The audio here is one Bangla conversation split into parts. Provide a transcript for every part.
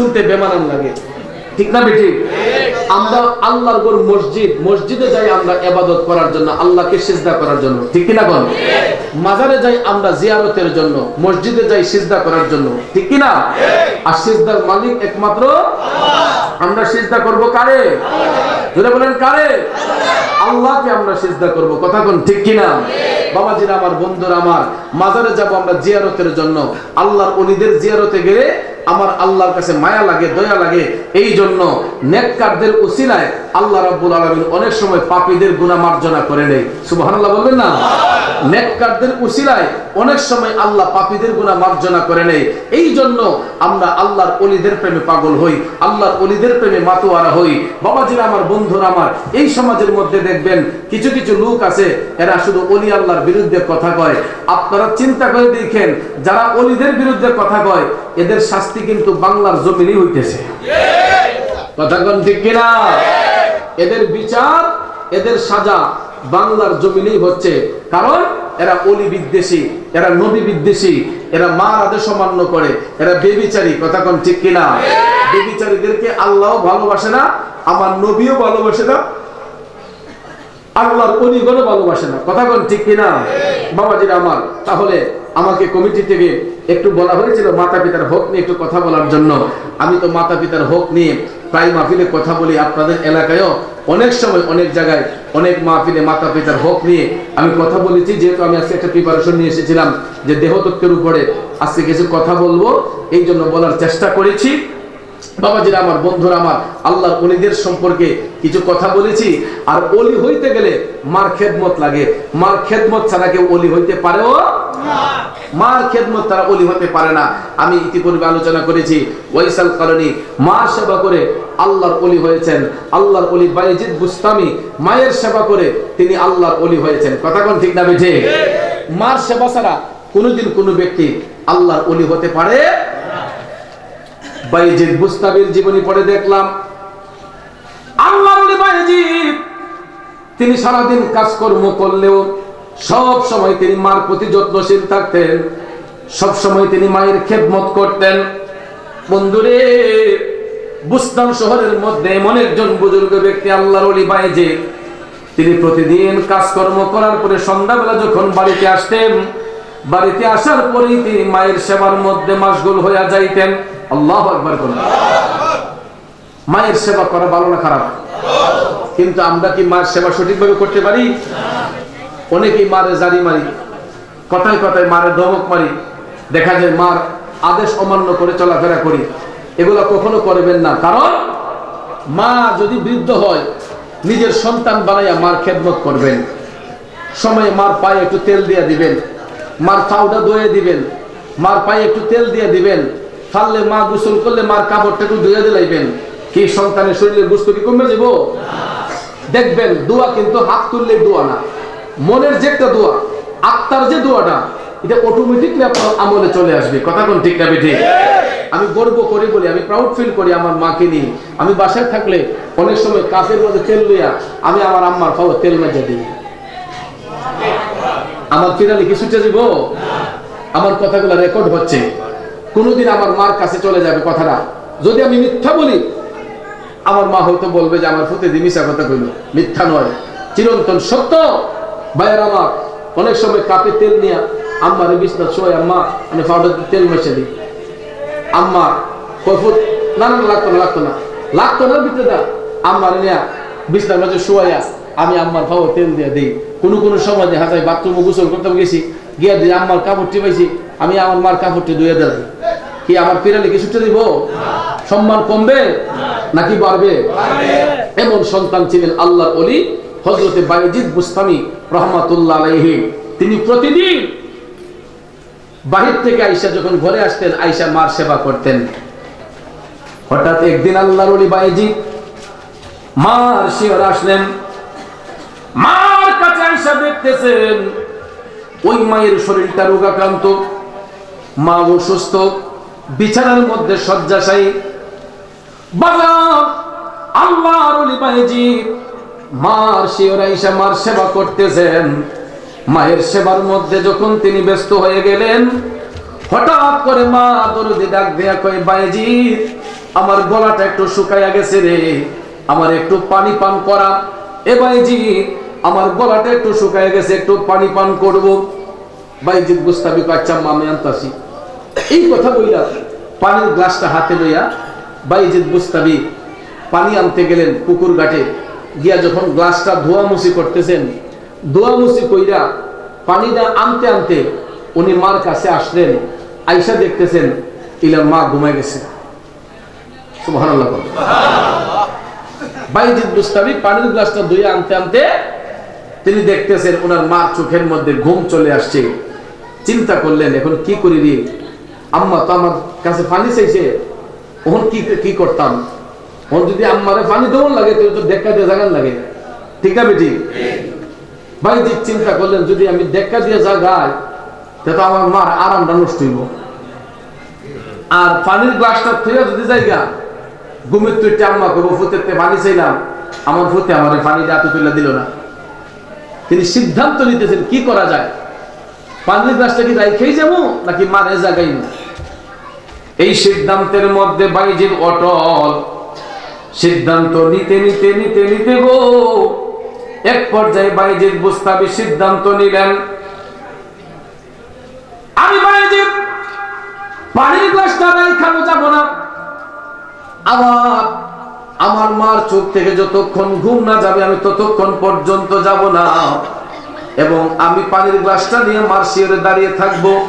শুনতে বেমানান লাগে। ঠিক না বেটি? আমরা আল্লাহর গোর মসজিদ, মসজিদে যাই আমরা এবাদত করার জন্য, আল্লাহকে সিজদা করার জন্য। ঠিক কিনা বল? মাজারে যাই আমরা জিয়ারতের জন্য, মসজিদে যাই সিজদা করার জন্য। ঠিক কিনা? আর সিজদার মালিক একমাত্র আমরা সিজদা করব কারে? জোরে বলেন কারে? আল্লাহকে আমরা সিজদা করব। কথা কোন ঠিক কিনা? বাবাজিরা আমার, বন্ধুরা আমার, মাজারে যাব আমরা জিয়ারতের জন্য। আল্লাহর অলিদের জিয়ারতে গেলে আমার আল্লাহর কাছে মায়া লাগে, দয়া লাগে। এই জন্য নেককারদের উসিলায় আল্লাহ রাব্বুল আলামিন অনেক সময় পাপীদের গুনাহ মার্জনা করে নেই সুবহানাল্লাহ বলবেন না? নেককারদের উসিলায় অনেক সময় আল্লাহ পাপীদের গুনাহ মার্জনা করে নেই এই জন্য আমরা আল্লাহর অলিদের প্রেমে পাগল হই, আল্লাহর অলিদের প্রেমে মাতোয়ারা হই। বাবাজিরা আমার, বন্ধুরা আমার, এই সমাজের মধ্যে দেখবেন কিছু কিছু লোক আছে, এরা শুধু অলি আল্লাহর বিরুদ্ধে কথা কয়। আপনারা চিন্তা করে দেখেন, যারা অলিদের বিরুদ্ধে কথা কয়, এদের শাস্তি কিন্তু বাংলার জমিনই হইতেছে। কথা কোন ঠিক কিনা? এদের বিচার, এদের সাজা বাংলার জমিনেই হচ্ছে। কারণ এরা অলি বিদ্বেষী, এরা নবী বিদ্বেষী, এরা মার আদেশ অমান্য করে, এরা বেবিচারী, কথা কোন ঠিক কিনা? বেবিচারীদেরকে আল্লাহ ভালোবাসে না, আমার নবীও ভালোবাসে না, আল্লাহর অলিগণও ভালোবাসে না, কথা ঠিক কিনা? বাবাজিরা আমার, তাহলে আমাকে কমিটি থেকে একটু বলা হয়েছিল মাতা পিতার হক নিয়ে একটু কথা বলার জন্য। আমি তো মাতা পিতার হক নিয়ে প্রায় মাহফিলে কথা বলি আপনাদের এলাকায়ও অনেক সময়, অনেক জায়গায়, অনেক মাহফিলে মাতা পিতার হক নিয়ে আমি কথা বলেছি, যেহেতু আমি আজকে একটা প্রিপারেশন নিয়ে এসেছিলাম যে দেহতত্ত্বের উপরে আজকে কিছু কথা বলব, এই জন্য বলার চেষ্টা করেছি। বাবা বাবাজিরা আমার, বন্ধুরা আমার, আল্লাহর অলিদের সম্পর্কে কিছু কথা বলেছি। আর অলি হইতে গেলে মার খেদমত লাগে। মার খেদমত ছাড়া কেউ অলি হইতে পারেও মার খেদমত তারা অলি হতে পারে না। আমি ইতিপূর্বে আলোচনা করেছি ওয়াইসাল কারণী মার সেবা করে আল্লাহর অলি হয়েছেন। আল্লাহর অলি বাইজিদ বুস্তামি মায়ের সেবা করে তিনি আল্লাহর অলি হয়েছেন। কথা কোন ঠিক না বেঠে? মার সেবা ছাড়া কোনোদিন কোনো ব্যক্তি আল্লাহর অলি হতে পারে বাইজিদ বুস্তাবির জীবনী পড়ে দেখলাম। আল্লাহর ওলি বাইজিদ তিনি সারাদিন কাজকর্ম করলেও সব সময় তিনি মার প্রতি যত্নশীল থাকতেন। সব সময় তিনি মায়ের খেদমত করতেন। বন্ধুরে বুস্তান শহরের মধ্যে এমন একজন বুজুর্গ ব্যক্তি আল্লাহর ওলি বাইজিদ তিনি প্রতিদিন কাজকর্ম করার পরে সন্ধ্যাবেলা যখন বাড়িতে আসতেন, বাড়িতে আসার পরেই তিনি মায়ের সেবার মধ্যে মাসগুল হইয়া যাইতেন। আল্লাহ একবার করুন মায়ের সেবা করা ভালো না খারাপ? কিন্তু আমরা কি মায়ের সেবা সঠিকভাবে করতে পারি? অনেকেই মারে জারি মারি, কথায় কথায় মারে ধমক মারি, দেখা যায় মার আদেশ অমান্য করে চলাফেরা করি। এগুলো কখনো করবেন না, কারণ মা যদি বৃদ্ধ হয়, নিজের সন্তান বানাইয়া মার খেদমত করবেন। সময়ে মার পায়ে একটু তেল দিয়ে দিবেন, মার পাউডা দয়ে দিবেন, মার পায়ে একটু তেল দিয়ে দিবেন, ফাললে মা গোসল করলে মার কাপড়টা একটু ধুয়ে দিলাইবেন। কি সন্তানের শরীরে গুস্ত কি কমে যাব? দেখবেন, দোয়া কিন্তু হাত তুললে দোয়া না। মনের যে একটা দোয়া আত্মার যে দোয়াটা এটা অটোমেটিকলি আপনার আমলে চলে আসবে। কথা কোন ঠিক না ঠিক। আমি গর্ব করি বলি আমি প্রাউড ফিল করি আমার মাকে নিয়ে। আমি বাসায় থাকলে অনেক সময় কাপের মধ্যে তেল লইয়া আমি আমার আম্মার খাওয়া তেল মেজা দিই। আমার ফিরালি কি ছুটে যাব আমার কথাগুলো রেকর্ড হচ্ছে। কোনোদিন আমার মার কাছে চলে যাবে কথাটা। যদি আমি মিথ্যা বলি আমার মা হয়তো বলবে যে আমার প্রতি মিশা কথা কইল। মিথ্যা নয়। চিরন্তন সত্য। ভাইয়ের আমার অনেক সময় কাপে তেল নিয়ে আম্মার বিছনা শোয় আম্মা আমি পাউডার তেল মেশে দিই। আম্মা না না লাগতো না লাগতো না। লাগতো না দা আম্মার নিয়ে বিছনার মাঝে আমি আম্মার পাও তেল দিয়ে দিই। কোনো কোনো সময় দেখা যায় বাথরুমে গোসল করতে গেছি গিয়া দিয়ে আম্মার কাপড়টি পাইছি আমি আমার মার কাপড়টি ধুয়ে দিলাম। কি আমার পিরালে কি ছুটে দিব? সম্মান কমবে নাকি বাড়বে? এমন সন্তান ছিলেন আল্লাহর অলি হজরতে বাইজিদ বুস্তামি রহমাতুল্লাহ আলাইহি, তিনি প্রতিদিন বাহির থেকে আইসা যখন ঘরে আসতেন আইসা মার সেবা করতেন। হঠাৎ একদিন আল্লাহর অলি মার শিওর আসলেন। মার কাছে আইসা দেখতেছেন, ওই মায়ের শরীরটা রোগাক্রান্ত। মা অসুস্থ, বিছানার মধ্যে শয্যাশায়ী। বাবা, আল্লাহর বাইজি মার শিওর আইসা মার সেবা করতেছেন। মায়ের সেবার মধ্যে যখন তিনি ব্যস্ত হয়ে গেলেন, হঠাৎ করে মা দরদি ডাক দেয়া কয় বাইজি আমার গলাটা একটু শুকাইয়া গেছে রে, আমার একটু পানি পান করা। এ ভাইজি আমার গলাটা একটু শুকাইয়া গেছে, একটু পানি পান করব। বাইজিৎ গুস্তাবি কাচ্চা মামে আনতাছি। এই কথা বইলা পানির গ্লাসটা হাতে লইয়া বাইজিৎ গুস্তাবি পানি আনতে গেলেন পুকুর ঘাটে। গিয়া যখন গ্লাসটা ধোয়ামুছি করতেছেন, ধোয়ামুছি কইরা পানিটা আনতে আনতে উনি মার কাছে আসলেন, আইসা দেখতেছেন ইলার মা ঘুমাই গেছে। পানির গ্লাসটা ধুয়ে আনতে আনতে তিনি দেখতেছেন ওনার মার চোখের মধ্যে ঘুম চলে আসছে। চিন্তা করলেন, এখন কি করি আম্মা তো আমার কাছে পানি চাইছে ওখন কি কি করতাম? যদি আম্মারে পানি লাগে তো তো দেখা দিয়ে জাগান লাগে। ঠিক না বেটি? বাইজিৎ চিন্তা করলেন, যদি আমি দেখা দিয়ে জাগাই, তা আমার মার আরামটা নষ্ট হইব। আর পানির গ্লাসটা থইয়া যদি জায়গা তুইটা আম্মা করব ফুতেতে পানি চাইলাম। আমার ফুতে আমার পানিটা এত তুলে দিল না। তিনি সিদ্ধান্ত নিতেছেন, কি করা যায়? পানির গ্লাসটা কি রাইখেই যাব, নাকি মারে জাগাই না এই সিদ্ধান্তের মধ্যে বাইজির অটল সিদ্ধান্ত নিতে নিতে নিতে নিতে গো। এক পর্যায়ে বাইজির বুস্তাবি সিদ্ধান্ত নিলেন। আমি বাইজির পানির গ্লাসটা রাইখানো যাব না। আবার আমার মার চোখ থেকে যতক্ষণ ঘুম না যাবে, আমি ততক্ষণ পর্যন্ত যাব না। এবং আমি পানির গ্লাসটা নিয়ে মার শিওরে দাঁড়িয়ে থাকব।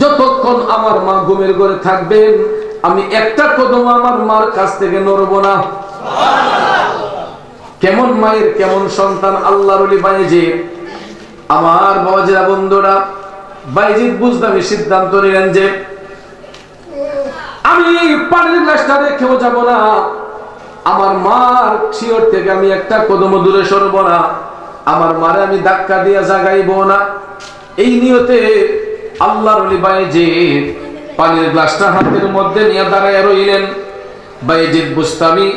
যতক্ষণ আমার মা ঘুমের ঘরে থাকবেন আমি একটা কদম আমার মার কাছ থেকে নড়ব না। কেমন মায়ের, কেমন সন্তান আল্লাহর বাইজিৎ আমার বাবাজিরা, বন্ধুরা বাইজিৎ বুঝলাম সিদ্ধান্ত নিলেন যে, আমি পানির গ্লাসটা রেখেও যাব না। আমার মার শিওর থেকে আমি একটা কদম দূরে সরব না। আমার মারে আমি ধাক্কা দিয়ে জাগাইব না। এই নিয়তে আল্লাহর বাইজিৎ পানির গ্লাসটা হাতের মধ্যে নিয়ে দাঁড়ায় রইলেন বাইজিৎ বুস্তামি।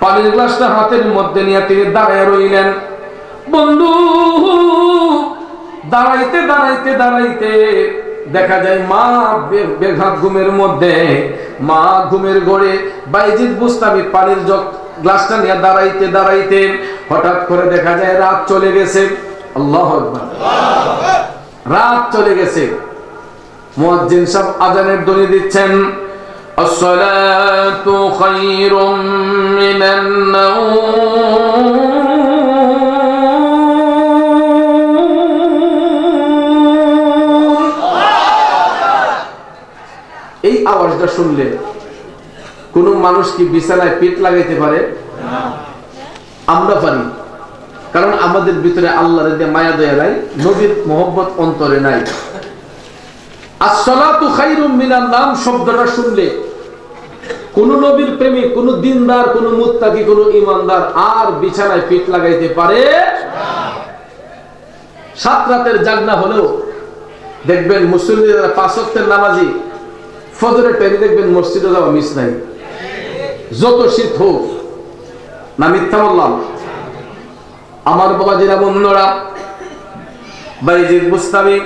পানির গ্লাসটা হাতের মধ্যে নিয়ে তিনি দাঁড়ায় রইলেন। বন্ধু, দাঁড়াইতে দাঁড়াইতে দাঁড়াইতে দেখা যায় মা বেঘাত ঘুমের মধ্যে, মা ঘুমের গড়ে বাইজিৎ বুস্তামি পানির জগ গ্লাসটা নিয়ে দাঁড়াইতে দাঁড়াইতে হঠাৎ করে দেখা যায় রাত চলে গেছে। আল্লাহ রাত চলে গেছে। মুয়াজ্জিন সাহেব আজানের ধ্বনি দিচ্ছেন الصلاة خير من النوم এই আওয়াজটা শুনলে কোন মানুষ কি বিছানায় পেট লাগাইতে পারে আমরা পারি কারণ আমাদের ভিতরে আল্লাহর যে মায়া দয়া নাই নবীর মোহব্বত অন্তরে নাই আসসালাতু খাইরুম নাম শব্দটা শুনলে কোন নবীর কোন কোন ইমানদার আর বিছানায় পিঠ লাগাইতে পারে জাগনা হলেও দেখবেন মুসলিমরা পাঁচ ওয়াক্তের নামাজি, ফজরের টাইমে দেখবেন মসজিদে যাওয়া মিস নাই। যত শীত হোক, না মিথ্যা বললাম। আমার বাবাজিরা, বন্ধুরা, বাইজিদ মুস্তাবি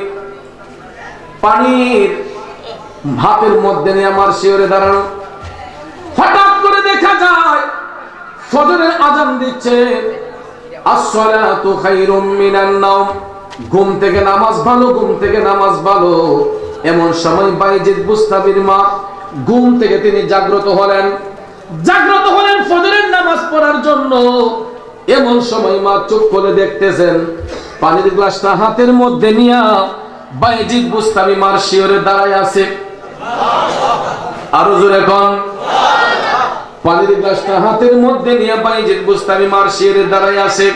পানির ভাতের মধ্যে নিয়ে আমার শিওরে দাঁড়ানো। হঠাৎ করে দেখা যায়, ফজরের আজান দিচ্ছে। আসসালাতু খায়রুম মিনান নাওম। ঘুম থেকে নামাজ ভালো, ঘুম থেকে নামাজ ভালো। এমন সময় বাইজিদ বুস্তাবির মা ঘুম থেকে তিনি জাগ্রত হলেন। জাগ্রত হলেন ফজরের নামাজ পড়ার জন্য। এমন সময় মা চোখ করে দেখতেছেন, পানির গ্লাসটা হাতের মধ্যে নিয়া বাইজিদ বুস্তাবি মার শিওরে দাঁড়ায় আছে। আরও জোরে কোন। পানির গ্লাসটা হাতের মধ্যে নিয়ে বাইজিৎ বুস্তামি মার শিরে দাঁড়াই আছে।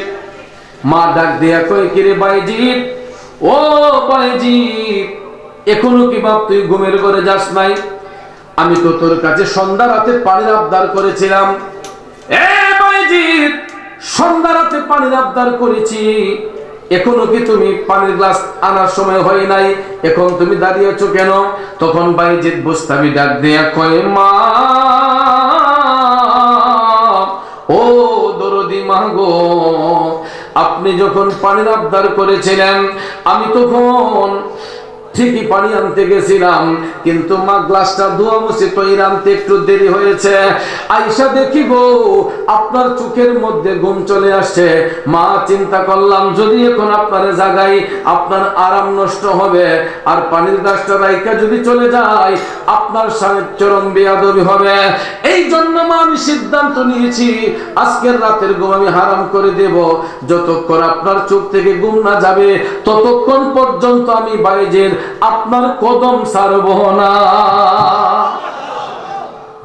মা ডাক দিয়া কয়, কিরে বাইজিৎ ও বাইজিৎ এখনও কি বাপ তুই ঘুমের ঘরে যাস নাই? আমি তো তোর কাছে সন্ধ্যা রাতে পানির আবদার করেছিলাম। এ বাইজিৎ সন্ধ্যা রাতে পানির আবদার করেছি। এখনও কি তুমি পানির গ্লাস আনার সময় হয় নাই? এখন তুমি দাঁড়িয়েছো কেন? তখন বাইজিৎ বুস্তামি ডাক দেয়া কয়, মা, ও দরদি মা গো, আপনি যখন পানির আবদার করেছিলেন, আমি তখন ঠিকই পানি আনতে গেছিলাম, কিন্তু মা গ্লাসটা ধোয়া মুছে তৈরি আনতে একটু দেরি হয়েছে। আইসা দেখি গো আপনার চোখের মধ্যে ঘুম চলে আসছে। মা, চিন্তা করলাম, যদি এখন আপনার জাগাই আপনার আরাম নষ্ট হবে, আর পানির গ্লাসটা রাইকা যদি চলে যায়, আপনার স্বামীর চরম বেয়াদবি হবে। এই জন্য মা, আমি সিদ্ধান্ত নিয়েছি, আজকের রাতের ঘুম আমি হারাম করে দেব। যতক্ষণ আপনার চোখ থেকে ঘুম না যাবে, ততক্ষণ পর্যন্ত আমি বাইজের আপনার কদম সারব না।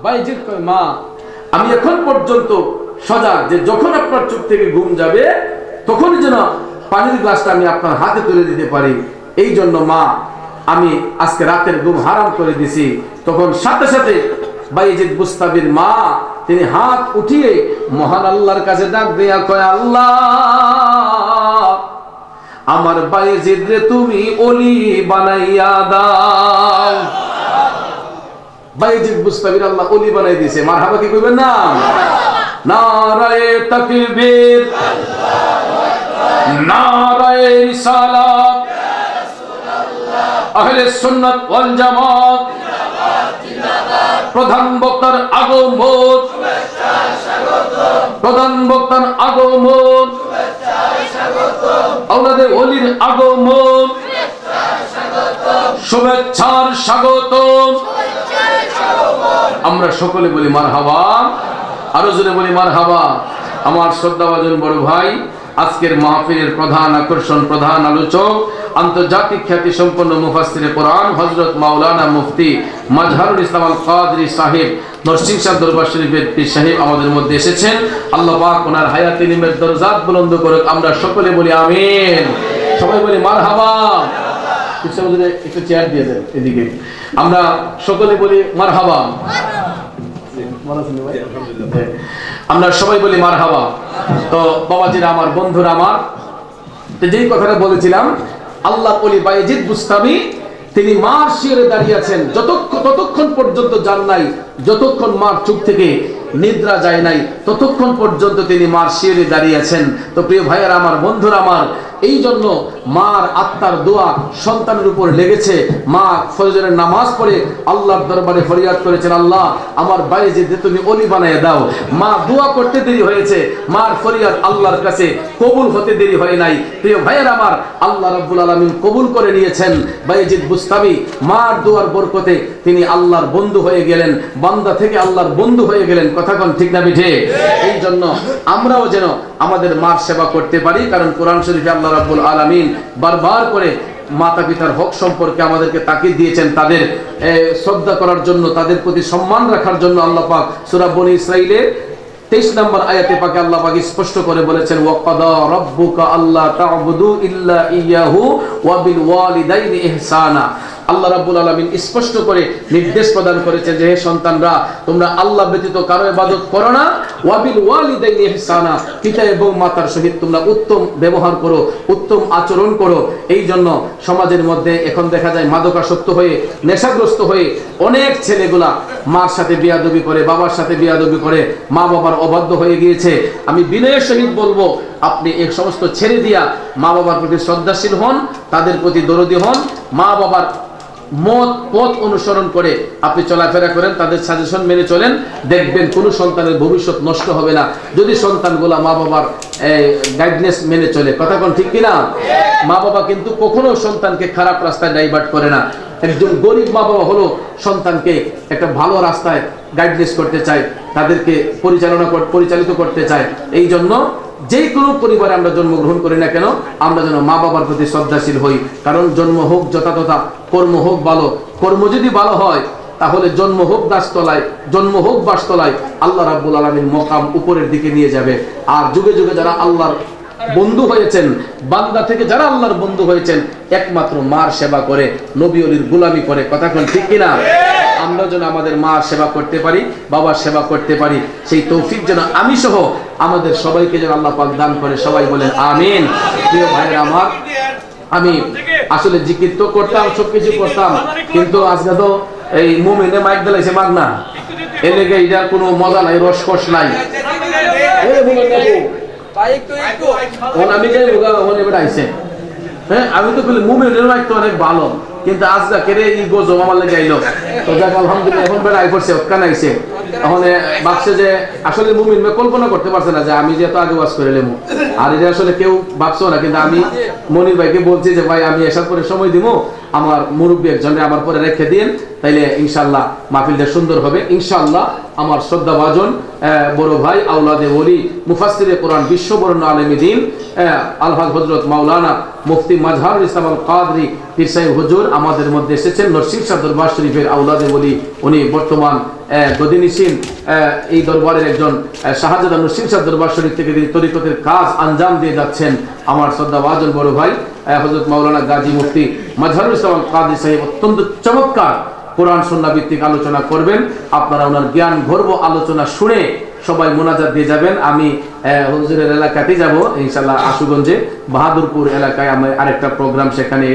বাইজির কয়, মা, আমি এখন পর্যন্ত সজাগ যে যখন আপনার চোখ থেকে ঘুম যাবে তখন যেন পানির গ্লাসটা আমি আপনার হাতে তুলে দিতে পারি। এই জন্য, মা, আমি আজকে রাতের ঘুম হারাম করে দিছি। তখন সাথে সাথে বাইজিদ বুস্তাবির মা, তিনি হাত উঠিয়ে মহান আল্লাহর কাছে ডাক দেয়া কয়, আল্লাহ আমার বাইজিদ রে তুমি অলি বানাইয়া দাও। বাইজিদ মুস্তাবির আল্লাহ বানাই দিয়েছে মারহাবা কি কইবেন না? নারায়ে তাকবীর। নারায়ে রিসালাত। আহলে সুন্নাত ওয়াল জামাত। প্রধান বক্তার আগমন। প্রধান বক্তার আগমন। আওলাদের অলির আগমন। শুভেচ্ছার স্বাগতম। আমরা সকলে বলি মার হাবা আরও জোরে বলি মার হাবা আমার শ্রদ্ধাভাজন বড় ভাই আজকের মাহফিলের প্রধান আকর্ষণ, প্রধান আলোচক, আন্তর্জাতিক খ্যাতি সম্পন্ন মুফাসসিরে কোরআন, হযরত মাওলানা মুফতি মাজহারুল ইসলাম আল কাদরি সাহেব, নরসিং শাহ দরবার শরীফের পীর সাহেব আমাদের মধ্যে এসেছেন। আল্লাহ পাক ওনার হায়াত ইলমের দরজাত বুলন্দ করুক, আমরা সকলে বলি আমিন। সবাই বলি মারহাবা। একটু চেয়ার দিয়ে দেন এদিকে। আমরা সকলে বলি মারহাবা। আমরা সবাই বলি মার হাবা তো বাবাজিরা আমার বন্ধুরা আমার। যেই কথাটা বলেছিলাম আল্লাহ অলি বাইজিদ বুস্তামি তিনি মার শিয়রে দাঁড়িয়ে আছেন। যতক্ষণ ততক্ষণ পর্যন্ত যান নাই যতক্ষণ মার চুপ থেকে নিদ্রা যায় নাই ততক্ষণ পর্যন্ত তিনি মার শিয়রে দাঁড়িয়ে আছেন। তো প্রিয় ভাইয়েরা আমার বন্ধুরা আমার এই জন্য মার আত্মার দোয়া সন্তানের উপর লেগেছে। মা ফজরের নামাজ পড়ে আল্লাহর দরবারে ফরিয়াদ করেছেন আল্লাহ আমার বাইরে যে তুমি অলি বানায় দাও। মা দোয়া করতে দেরি হয়েছে। মার ফরিয়াদ আল্লাহর কাছে কবুল হতে দেরি হয় নাই। প্রিয় ভাইয়ের আমার আল্লাহ রাব্বুল আলামিন কবুল করে নিয়েছেন। বাইজিদ বুস্তামি মার দোয়ার বরকতে তিনি আল্লাহর বন্ধু হয়ে গেলেন। বান্দা থেকে আল্লাহর বন্ধু হয়ে গেলেন। কথা কোন ঠিক না বিঠে এই জন্য আমরাও যেন আমাদের মার সেবা করতে পারি, কারণ কোরআন শরীফে আল্লাহ রাব্বুল আলামিন বারবার করে মাতা পিতার হক সম্পর্কে আমাদেরকে তাকিদ দিয়েছেন, তাদের শ্রদ্ধা করার জন্য, তাদের প্রতি সম্মান রাখার জন্য আল্লাহ পাক সূরা বনী 23 নম্বর আয়াতে পাকে আল্লাহ পাক স্পষ্ট করে বলেছেন, ওয়াকাদা রাব্বুকা আল্লা তা'বুদু ইল্লা ইয়াহু আল্লাহ রাব্বুল আলামিন স্পষ্ট করে নির্দেশ প্রদান করেছেন যে, হে সন্তানরা, তোমরা আল্লাহ ব্যতীত কারও ইবাদত করো না। ওয়া বিল ওয়ালিদাইনি ইহসানা, পিতা এবং মাতার সহিত তোমরা উত্তম ব্যবহার করো, উত্তম আচরণ করো। এই জন্য সমাজের মধ্যে এখন দেখা যায় মাদকাসক্ত হয়ে, নেশাগ্রস্ত হয়ে অনেক ছেলেগুলা মার সাথে বিয়াদবি করে, বাবার সাথে বিয়াদবি করে, মা বাবার অবাধ্য হয়ে গিয়েছে। আমি বিনয়ের সহিত বলব, আপনি এই সমস্ত ছেড়ে দিয়া মা বাবার প্রতি শ্রদ্ধাশীল হন, তাদের প্রতি দরদি হন, মা বাবার মত, পথ অনুসরণ করে আপনি চলাফেরা করেন, তাদের সাজেশন মেনে চলেন, দেখবেন কোনো সন্তানের ভবিষ্যৎ নষ্ট হবে না। যদি সন্তানগুলা মা বাবার গাইডনেস মেনে চলে, কথা কোন ঠিক কিনা? মা বাবা কিন্তু কখনো সন্তানকে খারাপ রাস্তায় ডাইভার্ট করে না। একজন গরিব মা বাবা হলো সন্তানকে একটা ভালো রাস্তায় গাইডনেস করতে চায়, তাদেরকে পরিচালনা পরিচালিত করতে চায়। এই জন্য যে কোনো পরিবারে আমরা জন্মগ্রহণ করি না কেন, আমরা যেন মা বাবার প্রতি শ্রদ্ধাশীল হই। কারণ জন্ম হোক যথাতথা কর্ম হোক ভালো। কর্ম যদি ভালো হয়, তাহলে জন্ম হোক দাসতলায় জন্ম হোক বাসতলায়, আল্লাহ রাব্বুল আলমীর মকাম উপরের দিকে নিয়ে যাবে। আর যুগে যুগে যারা আল্লাহর বন্ধু হয়েছেন, বান্দা থেকে যারা আল্লাহর বন্ধু হয়েছেন, একমাত্র মার সেবা করে নবী অলির গুলামি করে। কথা কোন ঠিক কিনা? আমরা যেন আমাদের মা সেবা করতে পারি বাবার সেবা করতে পারি। সেই তৌফিক যেন আমি সহ আমাদের সবাইকে যেন আল্লাহ পাক দান করে। সবাই বলেন আমিন। প্রিয় ভাইয়ের আমার আমি আসলে জিকির তো করতাম সবকিছু করতাম কিন্তু আজকে তো এই মুমিনে মাইক দিলাইছে মাগ না। এর লেগে এটার কোনো মজা নাই রসকস নাই। আমি যাই আইছে হ্যাঁ আমি তো বলি মুমিনের মাইক তো অনেক ভালো। কিন্তু আজ যা কেড়ে এই জমা আমার লেগে আইলো তো দেখ আলহামদুলিল্লাহ, এখন বেড়াই পড়ছে ওখানে আইছে। তাহলে ভাবছে যে আসলে মুমিন কল্পনা করতে পারছে না যে আমি যে এত আগে ওয়াজ করে লেমু আর এটা আসলে কেউ ভাবছ না, কিন্তু আমি মনির ভাইকে বলছি যে, ভাই, আমি এসার পরে সময় দিব আমার মুরব্বী একজনে আমার পরে রেখে দিন, তাইলে ইনশাল্লাহ মাহফিলটা সুন্দর হবে। ইনশাল্লাহ আমার শ্রদ্ধা ভাজন বড় ভাই আউলাদে বলি মুফাসিরে কোরআন, বিশ্ববরণ্য আলমী দিন আলহাজ হজরত মাওলানা মুফতি মাজহারুল ইসলাম আল কাদরি পীর সাহেব হুজুর আমাদের মধ্যে এসেছেন নরসিং শাহ দরবার শরীফের আউলাদে বলি উনি বর্তমান গদিনিসীন এই দরবারের একজন শাহজাদা নসিম শাহ দরবার শরীফ থেকে তিনি তরিকতের কাজ আঞ্জাম দিয়ে যাচ্ছেন আমার শ্রদ্ধা মহাজন বড় ভাই হজরত মৌলানা গাজী মুফতি মাজহারুল ইসলাম কাজী সাহেব অত্যন্ত চমৎকার কোরআন সন্না ভিত্তিক আলোচনা করবেন। আপনারা ওনার জ্ঞান গর্ব আলোচনা শুনে সবাই মোনাজাত দিয়ে যাবেন। আমি হুজুরের এলাকাতে যাব ইনশাল্লাহ আশুগঞ্জে। বাহাদুরপুর এলাকায় আমি আরেকটা প্রোগ্রাম সেখানে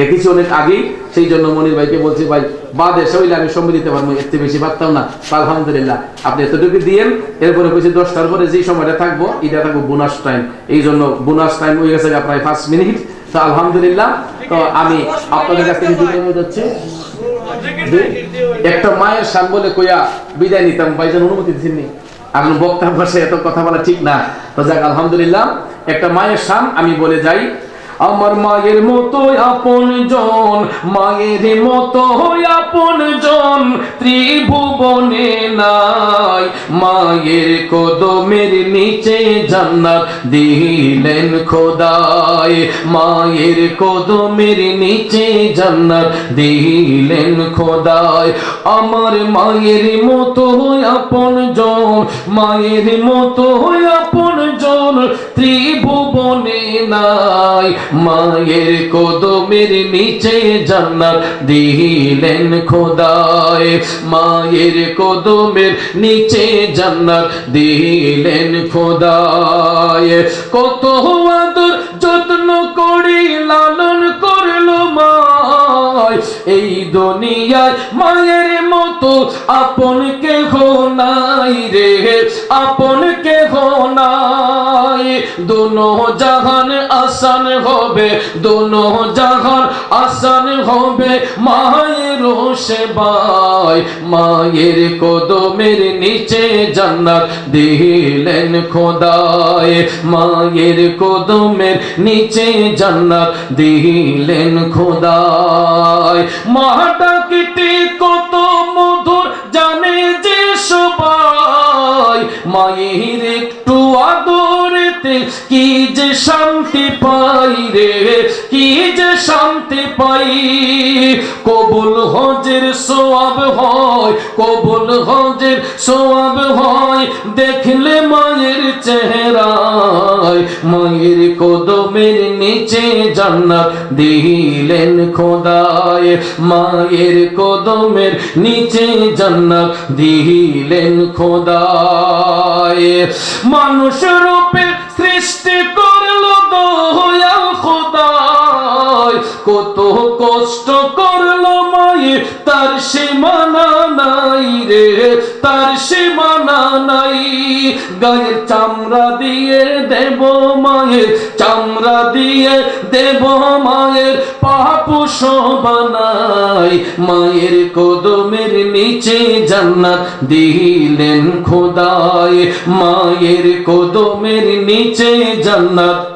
রেখেছি অনেক আগেই। সেই জন্য মনির ভাইকে বলছি ভাই বাদে সবাই আমি সময় দিতে পারব থেকে বেশি পারতাম না। আলহামদুলিল্লাহ আপনি এতটুকু দিয়েন। এরপরে বলছি দশটার পরে যে সময়টা থাকব এটা থাকব বোনাস টাইম। এই জন্য বোনাস টাইম হয়ে গেছে প্রায় পাঁচ মিনিট। তো আলহামদুলিল্লাহ তো আমি আপনাদের কাছ থেকে বিদায় হয়ে যাচ্ছে। একটা মায়ের সাম বলে কইয়া বিদায় নিতাম। ভাইজান অনুমতি দিননি এখন বক্তার ভাষায় এত কথা বলা ঠিক না। তো যাক, আলহামদুলিল্লাহ, একটা মায়ের সাম আমি বলে যাই। আমার মায়ের মতো আপন জন, মায়ের মতো আপন জন, ত্রিভুবনে নাই। মায়ের কদমের নিচে জান্নাত দিলেন খোদায় মায়ের কদমের নিচে জান্নাত দিলেন খোদায় আমার মায়ের মতো আপন জন, মায়ের মতো আপন জন, ত্রিভুবনে নাই। মায়ের কদমের নিচে জান্নাত দিলেন খোদায়। মায়ের কদমের নিচে জান্নাত দিলেন খোদায়। কত আদর যত্ন করি লালন করল মায়। এই দুনিয়ায় মায়ের মতো আপন কেহ নাই রে, আপন কেহ নাই। দোনো জাহান আসান হবে, দোনো জাহান আসান হবে। মায়ের সেবায়, মায়ের কদমের নিচে জান্নাত দিলেন খোদায়। মায়ের কদমের নিচে জান্নাত দিলেন খোদায়। মা ডাকিতে কত মধুর জানে যে সবাই মায়ের কি যে শান্তি পাই রে? কি যে শান্তি পাই? কবুল হজের সোয়াব হয়, কবুল হজের সোয়াব হয়। দেখলে মায়ের চেহারায়, মায়ের কদমের নিচে জান্নাত দিলেন খোদায়। মায়ের কদমের নিচে জান্নাত দিলেন খোদায়। মানুষ সৃষ্টি করল খোদায় কত কষ্ট করল মায়ে, তার সীমানা নাই রে, তার সীমানা নাই। চামড়া দিয়ে দেব মায়ের চামড়া দিয়ে দেব মায়ের বানাই মায়ের কদমের নিচে জান্নাত দিলেন খোদায়। মায়ের কদমের নিচে জান্নাত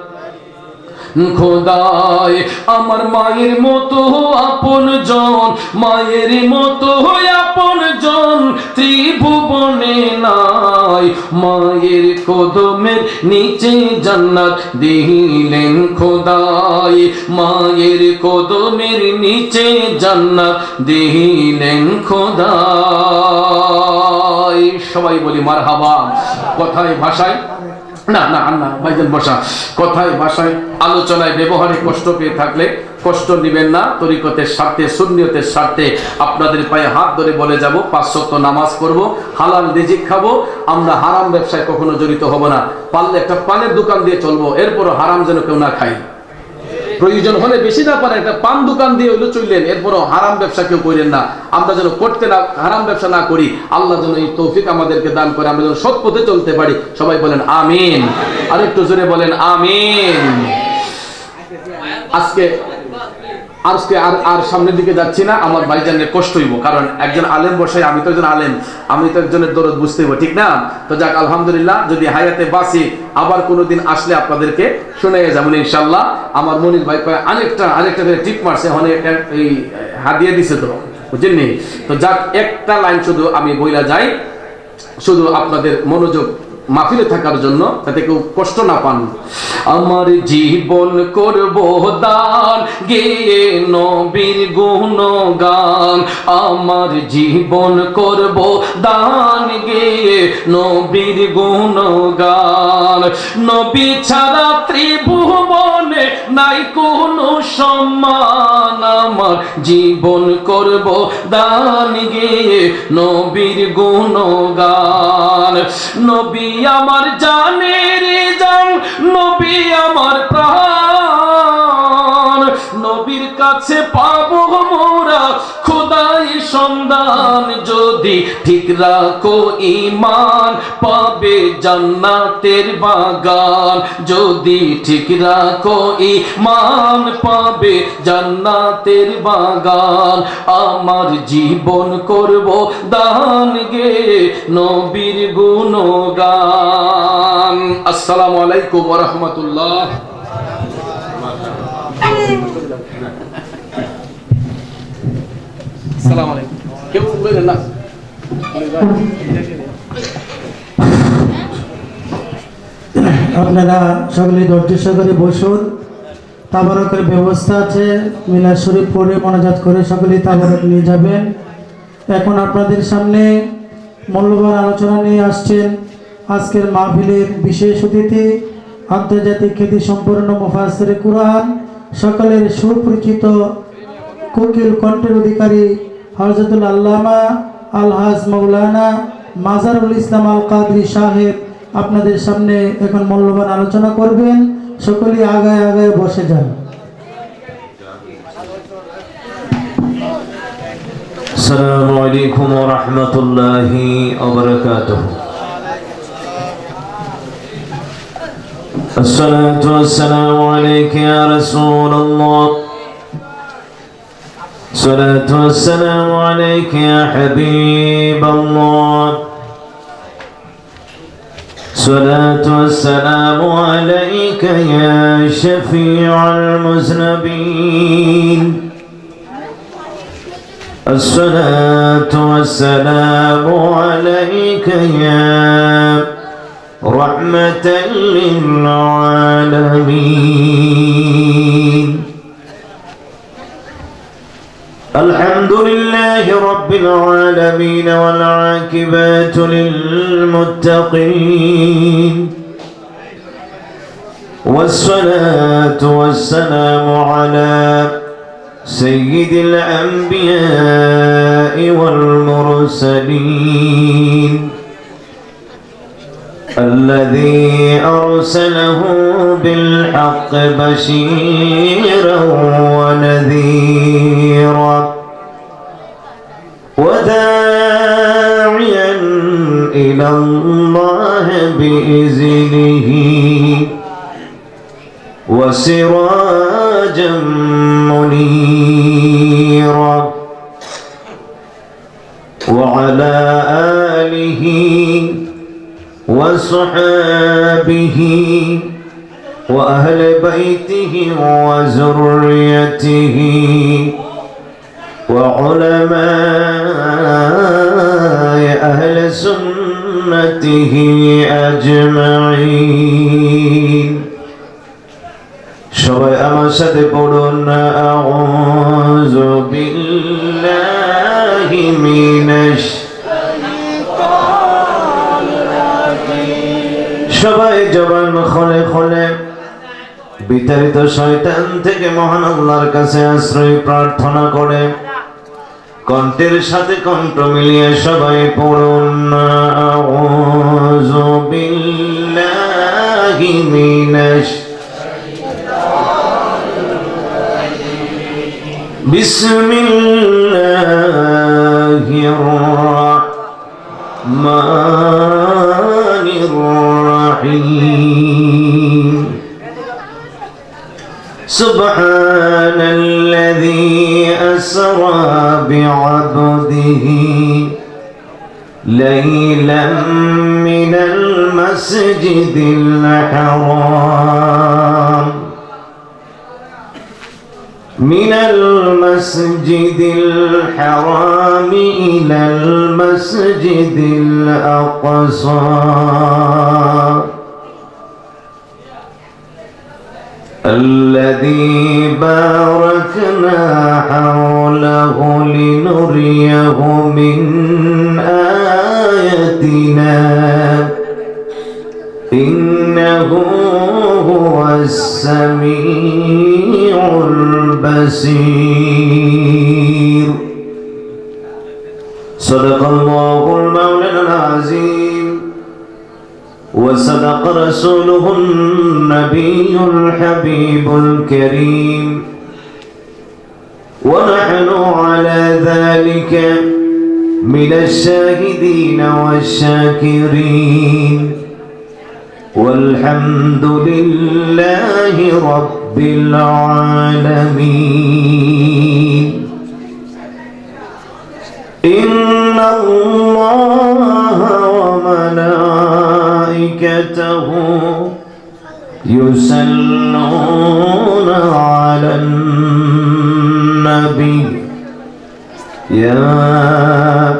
খোদায় আমার মায়ের মতো আপন জন, মায়ের মতো আপন জন, ত্রিভুবনে নাই। মায়ের কদমের নিচে জান্নাত দিলেন খোদায় মায়ের কদমের নিচে জান্নাত দিলেন খোদায় সবাই বলি মার হাবা কথায়, ভাষায়। না আপনাদের পায়ে হাত ধরে বলে যাব পাঁচশত নামাজ পড়ব, হালাল রিজিক খাব, আমরা হারাম ব্যবসায় কখনো জড়িত হব না। পারলে একটা পানের দোকান দিয়ে চলবো এরপর হারাম যেন কেউ না খাই প্রয়োজন হলে বেশি না পারে একটা পান দোকান দিয়ে হইল চললেন, এরপরও হারাম ব্যবসা কেউ করেন না। আমরা যেন করতে না, হারাম ব্যবসা না করি, আল্লাহ যেন এই তৌফিক আমাদেরকে দান করে, আমরা যেন সৎ পথে চলতে পারি। সবাই বলেন, আমিন। আরেকটু জোরে বলেন, আমিন। আজকে আজকে আর আর সামনের দিকে যাচ্ছি না, আমার ভাইজানের কষ্ট হইব। কারণ একজন আলেম বসাই, আমি তো একজন আলেম। আমি তো একজনের দরদ বুঝতে হইব, ঠিক না? তো যাক, আলহামদুলিল্লাহ, যদি হায়াতে বাসি আবার কোনোদিন আসলে আপনাদেরকে শুনে যাবেন ইনশাল্লাহ আমার মনির ভাই কয়, আরেকটা আরেকটা করে টিপ মারছে অনেক এই হাদিয়া দিছে তো। বুঝলেন তো যাক, একটা লাইন শুধু আমি বইলা যাই। শুধু আপনাদের মনোযোগ মাহফিলে থাকার জন্য তাতে কেউ কষ্ট না পান। আমার জীবন করব দান গে নবীর গুণগান। আমার জীবন করব দান গে নবীর গুণগান। নবী ছাড়া ত্রিভুবনে নাই কোনো সম্মান। আমার জীবন করব দান গে নবীর গুণ গান নবী আমার জানের জান নবী আমার প্রাণ। নবীর কাছে পাবো মোরা খোদাই সন্ধান। যদি ঠিক রাখো ইমান পাবে জান্নাতের বাগান। যদি ঠিক রাখো ইমান পাবে জান্নাতের বাগান। আমার জীবন করব দান গে নবীর গুণগান। আসসালামু আলাইকুম ওয়া রাহমাতুল্লাহ। আলাইকুম। কেউ না আপনারা সকলে ধৈর্য সহকারে বসুন। তাবারকের ব্যবস্থা আছে। মিলাদ শরীফ পড়ে মনোজাত করে সকলেই তাবারক নিয়ে যাবেন। এখন আপনাদের সামনে মূল্যবান আলোচনা নিয়ে আসছেন আজকের মাহফিলের বিশেষ অতিথি, আন্তর্জাতিক খ্যাতি সম্পন্ন মুফাসের কুরআন, সকলের সুপরিচিত কোকিল কণ্ঠের অধিকারী হরজতুল আল্লামা আলহাজ মৌলানা মাজারুল ইসলাম আল কাদরি সাহেব আপনাদের সামনে এখন মূল্যবান আলোচনা করবেন সকলেই আগায় আগায় বসে যান السلام عليكم ورحمة الله وبركاته الصلاة والسلام عليك يا رسول الله الصلاة والسلام عليك يا حبيب الله. الصلاة والسلام عليك يا شفيع المذنبين. الصلاة والسلام عليك يا رحمة للعالمين. الحمد لله رب العالمين والعاقبة للمتقين والصلاة والسلام على سيد الأنبياء والمرسلين الذي أرسله بالحق بشيرا জবান খোলে খোলে বিতাড়িত শয়তান থেকে মহান আল্লাহর কাছে আশ্রয় প্রার্থনা করে কণ্ঠের সাথে কণ্ঠ মিলিয়ে সবাই পড়ুন আউযু বিল্লাহি মিনাশ بسم الله الرحمن الرحيم. سبحان الذي أسرى بعبده ليلا من المسجد الحرام. من المسجد الحرام إلى المسجد الأقصى. الذي باركنا حوله لنريه من آياتنا. إنه هو السميع البصير. صدق الله المولى العظيم. وصدق رسوله النبي الحبيب الكريم. ونحن على ذلك من الشاهدين والشاكرين. والحمد لله رب العالمين. إن الله وملائكته يصلون على النبي. يا